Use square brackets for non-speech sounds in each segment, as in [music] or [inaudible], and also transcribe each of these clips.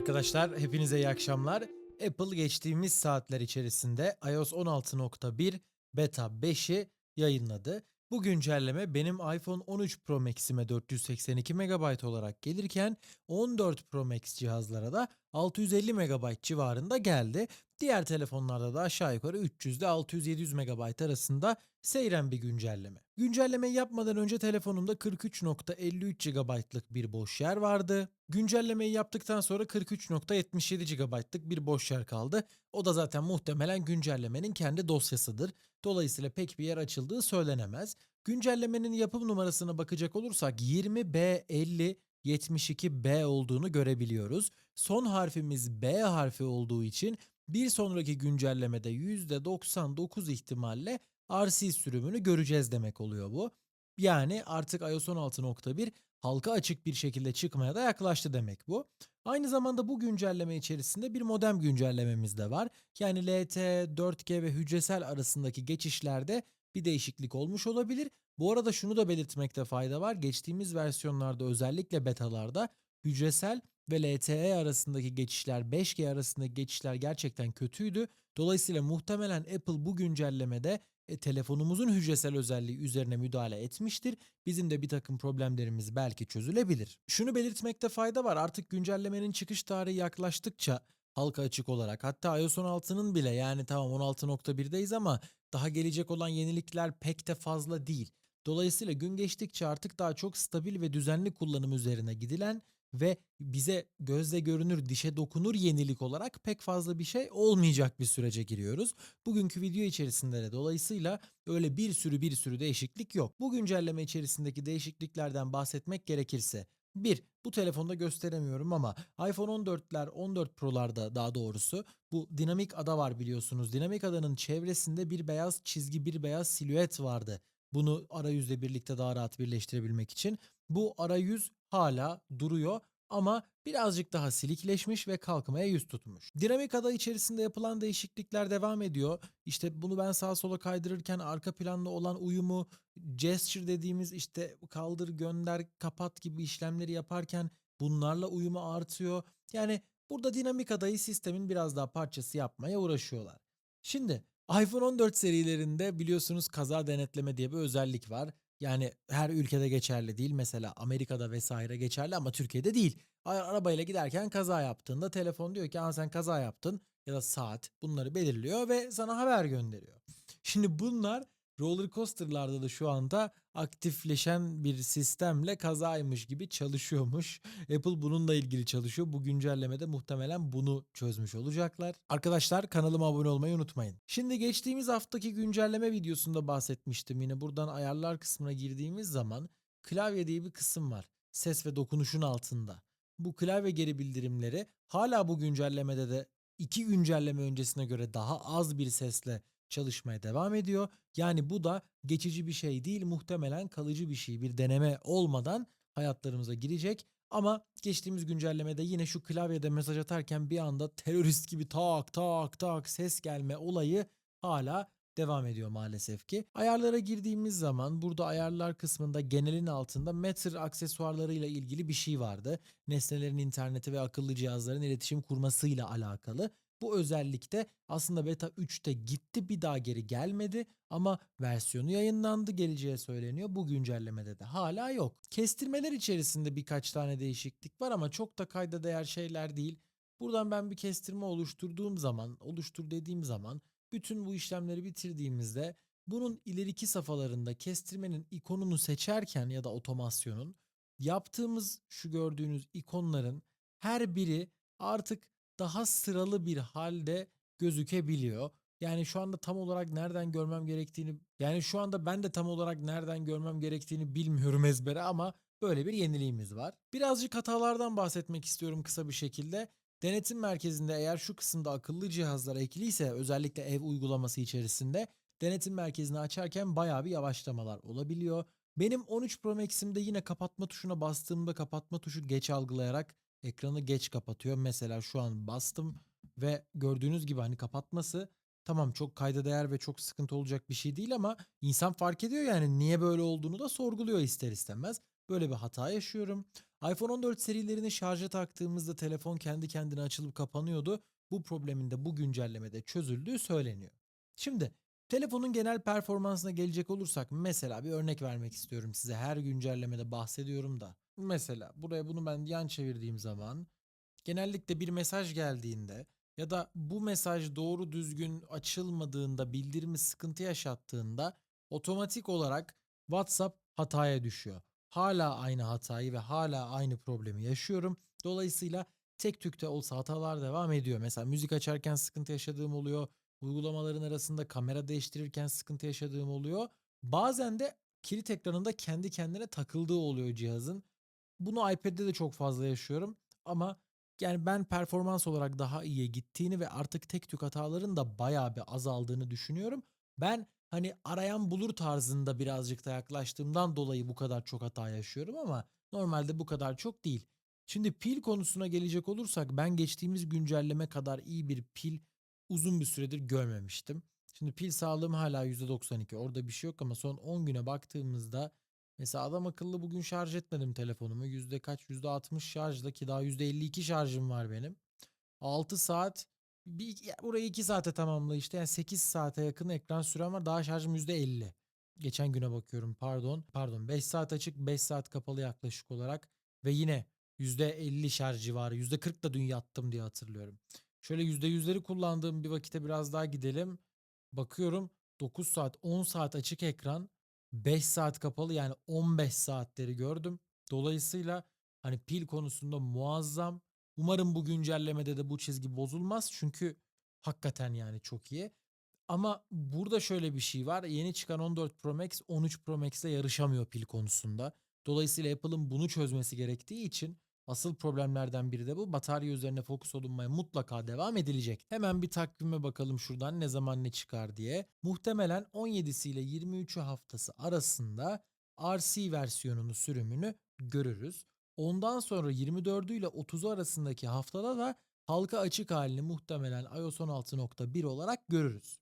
Arkadaşlar hepinize iyi akşamlar. Apple geçtiğimiz saatler içerisinde iOS 16.1 beta 5'i yayınladı. Bu güncelleme benim iPhone 13 Pro Max'ime 482 MB olarak gelirken 14 Pro Max cihazlara da 650 MB civarında geldi. Diğer telefonlarda da aşağı yukarı 300 ile 600-700 MB arasında seyren bir güncelleme. Güncellemeyi yapmadan önce telefonumda 43.53 GB'lık bir boş yer vardı. Güncellemeyi yaptıktan sonra 43.77 GB'lık bir boş yer kaldı. O da zaten muhtemelen güncellemenin kendi dosyasıdır. Dolayısıyla pek bir yer açıldığı söylenemez. Güncellemenin yapım numarasına bakacak olursak 20B50 72B olduğunu görebiliyoruz. Son harfimiz B harfi olduğu için bir sonraki güncellemede %99 ihtimalle RC sürümünü göreceğiz demek oluyor bu. Yani artık iOS 16.1 halka açık bir şekilde çıkmaya da yaklaştı demek bu. Aynı zamanda bu güncelleme içerisinde bir modem güncellememiz de var. Yani LT, 4G ve hücresel arasındaki geçişlerde bir değişiklik olmuş olabilir. Bu arada şunu da belirtmekte fayda var. Geçtiğimiz versiyonlarda özellikle betalarda hücresel ve LTE arasındaki geçişler, 5G arasındaki geçişler gerçekten kötüydü. Dolayısıyla muhtemelen Apple bu güncellemede e, telefonumuzun hücresel özelliği üzerine müdahale etmiştir. Bizim de bir takım problemlerimiz belki çözülebilir. Şunu belirtmekte fayda var. Artık güncellemenin çıkış tarihi yaklaştıkça halka açık olarak hatta iOS 16'nın bile yani tamam 16.1'deyiz ama daha gelecek olan yenilikler pek de fazla değil. Dolayısıyla gün geçtikçe artık daha çok stabil ve düzenli kullanım üzerine gidilen ve bize gözle görünür, dişe dokunur yenilik olarak pek fazla bir şey olmayacak bir sürece giriyoruz. Bugünkü video içerisinde de dolayısıyla öyle bir sürü bir sürü değişiklik yok. Bu güncelleme içerisindeki değişikliklerden bahsetmek gerekirse 1. Bu telefonda gösteremiyorum ama iPhone 14'ler 14 Pro'larda daha doğrusu bu dinamik ada var biliyorsunuz. Dinamik adanın çevresinde bir beyaz çizgi bir beyaz silüet vardı. Bunu arayüzle birlikte daha rahat birleştirebilmek için. Bu arayüz hala duruyor ama birazcık daha silikleşmiş ve kalkmaya yüz tutmuş. Dinamik ada içerisinde yapılan değişiklikler devam ediyor. İşte bunu ben sağa sola kaydırırken arka planlı olan uyumu, gesture dediğimiz işte kaldır, gönder, kapat gibi işlemleri yaparken bunlarla uyumu artıyor. Yani burada dinamik adayı sistemin biraz daha parçası yapmaya uğraşıyorlar. Şimdi iPhone 14 serilerinde biliyorsunuz kaza denetleme diye bir özellik var. Yani her ülkede geçerli değil. Mesela Amerika'da vesaire geçerli ama Türkiye'de değil. Arabayla giderken kaza yaptığında telefon diyor ki "Aa, sen kaza yaptın ya da saat bunları belirliyor ve sana haber gönderiyor. Şimdi bunlar roller coaster'larda da şu anda aktifleşen bir sistemle kazaymış gibi çalışıyormuş. [laughs] Apple bununla ilgili çalışıyor. Bu güncellemede muhtemelen bunu çözmüş olacaklar. Arkadaşlar kanalıma abone olmayı unutmayın. Şimdi geçtiğimiz haftaki güncelleme videosunda bahsetmiştim. Yine buradan ayarlar kısmına girdiğimiz zaman klavye diye bir kısım var. Ses ve dokunuşun altında. Bu klavye geri bildirimleri hala bu güncellemede de iki güncelleme öncesine göre daha az bir sesle çalışmaya devam ediyor. Yani bu da geçici bir şey değil muhtemelen kalıcı bir şey bir deneme olmadan hayatlarımıza girecek. Ama geçtiğimiz güncellemede yine şu klavyede mesaj atarken bir anda terörist gibi tak tak tak ses gelme olayı hala devam ediyor maalesef ki. Ayarlara girdiğimiz zaman burada ayarlar kısmında genelin altında Matter aksesuarlarıyla ilgili bir şey vardı. Nesnelerin interneti ve akıllı cihazların iletişim kurmasıyla alakalı. Bu özellikte aslında beta 3'te gitti bir daha geri gelmedi ama versiyonu yayınlandı geleceği söyleniyor. Bu güncellemede de hala yok. Kestirmeler içerisinde birkaç tane değişiklik var ama çok da kayda değer şeyler değil. Buradan ben bir kestirme oluşturduğum zaman, oluştur dediğim zaman bütün bu işlemleri bitirdiğimizde bunun ileriki safhalarında kestirmenin ikonunu seçerken ya da otomasyonun yaptığımız şu gördüğünüz ikonların her biri artık daha sıralı bir halde gözükebiliyor. Yani şu anda tam olarak nereden görmem gerektiğini yani şu anda ben de tam olarak nereden görmem gerektiğini bilmiyorum [laughs] ezbere ama böyle bir yeniliğimiz var. Birazcık hatalardan bahsetmek istiyorum kısa bir şekilde. Denetim merkezinde eğer şu kısımda akıllı cihazlar ekliyse özellikle ev uygulaması içerisinde denetim merkezini açarken bayağı bir yavaşlamalar olabiliyor. Benim 13 Pro Max'imde yine kapatma tuşuna bastığımda kapatma tuşu geç algılayarak ekranı geç kapatıyor. Mesela şu an bastım ve gördüğünüz gibi hani kapatması tamam çok kayda değer ve çok sıkıntı olacak bir şey değil ama insan fark ediyor yani niye böyle olduğunu da sorguluyor ister istemez. Böyle bir hata yaşıyorum. iPhone 14 serilerini şarja taktığımızda telefon kendi kendine açılıp kapanıyordu. Bu problemin de bu güncellemede çözüldüğü söyleniyor. Şimdi telefonun genel performansına gelecek olursak mesela bir örnek vermek istiyorum size. Her güncellemede bahsediyorum da. Mesela buraya bunu ben yan çevirdiğim zaman genellikle bir mesaj geldiğinde ya da bu mesaj doğru düzgün açılmadığında bildirimi sıkıntı yaşattığında otomatik olarak WhatsApp hataya düşüyor. Hala aynı hatayı ve hala aynı problemi yaşıyorum. Dolayısıyla tek tükte olsa hatalar devam ediyor. Mesela müzik açarken sıkıntı yaşadığım oluyor. Uygulamaların arasında kamera değiştirirken sıkıntı yaşadığım oluyor. Bazen de kilit ekranında kendi kendine takıldığı oluyor cihazın. Bunu iPad'de de çok fazla yaşıyorum ama yani ben performans olarak daha iyiye gittiğini ve artık tek tük hataların da bayağı bir azaldığını düşünüyorum. Ben hani arayan bulur tarzında birazcık da yaklaştığımdan dolayı bu kadar çok hata yaşıyorum ama normalde bu kadar çok değil. Şimdi pil konusuna gelecek olursak ben geçtiğimiz güncelleme kadar iyi bir pil uzun bir süredir görmemiştim. Şimdi pil sağlığım hala %92 orada bir şey yok ama son 10 güne baktığımızda mesela adam akıllı bugün şarj etmedim telefonumu. Yüzde kaç? %60 şarjla ki daha %52 şarjım var benim. 6 saat bir, ya burayı 2 saate tamamla işte yani 8 saate yakın ekran sürem var daha şarjım %50. Geçen güne bakıyorum pardon. Pardon 5 saat açık 5 saat kapalı yaklaşık olarak ve yine %50 şarj civarı %40 da dün yattım diye hatırlıyorum. Şöyle %100'leri kullandığım bir vakite biraz daha gidelim. Bakıyorum 9 saat 10 saat açık ekran 5 saat kapalı yani 15 saatleri gördüm. Dolayısıyla hani pil konusunda muazzam. Umarım bu güncellemede de bu çizgi bozulmaz. Çünkü hakikaten yani çok iyi. Ama burada şöyle bir şey var. Yeni çıkan 14 Pro Max 13 Pro Max ile yarışamıyor pil konusunda. Dolayısıyla Apple'ın bunu çözmesi gerektiği için asıl problemlerden biri de bu. Batarya üzerine fokus olunmaya mutlaka devam edilecek. Hemen bir takvime bakalım şuradan ne zaman ne çıkar diye. Muhtemelen 17'si ile 23'ü haftası arasında RC versiyonunu sürümünü görürüz. Ondan sonra 24'ü ile 30'u arasındaki haftada da halka açık halini muhtemelen iOS 16.1 olarak görürüz.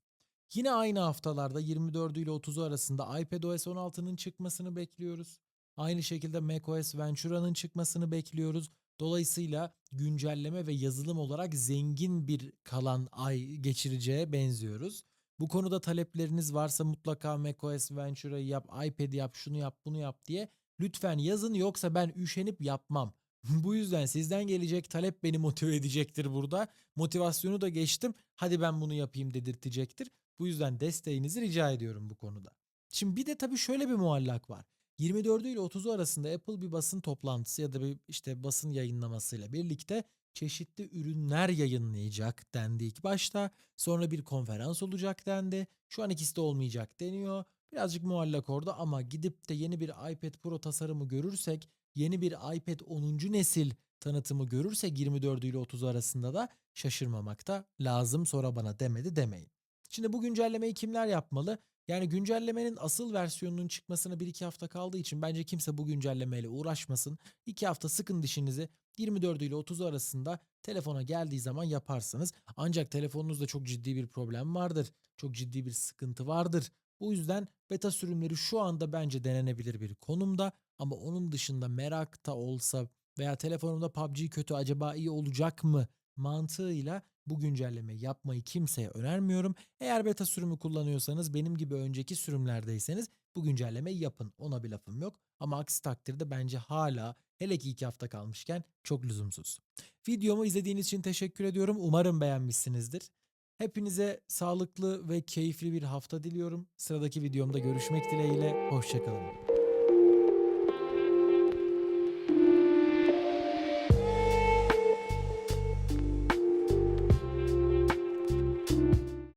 Yine aynı haftalarda 24'ü ile 30'u arasında iPadOS 16'nın çıkmasını bekliyoruz. Aynı şekilde macOS Ventura'nın çıkmasını bekliyoruz. Dolayısıyla güncelleme ve yazılım olarak zengin bir kalan ay geçireceğe benziyoruz. Bu konuda talepleriniz varsa mutlaka macOS Ventura'yı yap, iPad'i yap, şunu yap, bunu yap diye lütfen yazın yoksa ben üşenip yapmam. [laughs] Bu yüzden sizden gelecek talep beni motive edecektir burada. Motivasyonu da geçtim. Hadi ben bunu yapayım dedirtecektir. Bu yüzden desteğinizi rica ediyorum bu konuda. Şimdi bir de tabii şöyle bir muallak var. 24'ü ile 30'u arasında Apple bir basın toplantısı ya da bir işte basın yayınlamasıyla birlikte çeşitli ürünler yayınlayacak dendi ilk başta. Sonra bir konferans olacak dendi. Şu an ikisi de olmayacak deniyor. Birazcık muallak orada ama gidip de yeni bir iPad Pro tasarımı görürsek, yeni bir iPad 10. nesil tanıtımı görürsek 24 ile 30 arasında da şaşırmamak da lazım. Sonra bana demedi demeyin. Şimdi bu güncellemeyi kimler yapmalı? Yani güncellemenin asıl versiyonunun çıkmasına 1-2 hafta kaldığı için bence kimse bu güncellemeyle uğraşmasın. 2 hafta sıkın dişinizi 24 ile 30 arasında telefona geldiği zaman yaparsınız. Ancak telefonunuzda çok ciddi bir problem vardır. Çok ciddi bir sıkıntı vardır. Bu yüzden beta sürümleri şu anda bence denenebilir bir konumda. Ama onun dışında merak da olsa veya telefonumda PUBG kötü acaba iyi olacak mı mantığıyla bu güncelleme yapmayı kimseye önermiyorum. Eğer beta sürümü kullanıyorsanız benim gibi önceki sürümlerdeyseniz bu güncellemeyi yapın. Ona bir lafım yok. Ama aksi takdirde bence hala hele ki iki hafta kalmışken çok lüzumsuz. Videomu izlediğiniz için teşekkür ediyorum. Umarım beğenmişsinizdir. Hepinize sağlıklı ve keyifli bir hafta diliyorum. Sıradaki videomda görüşmek dileğiyle. Hoşçakalın.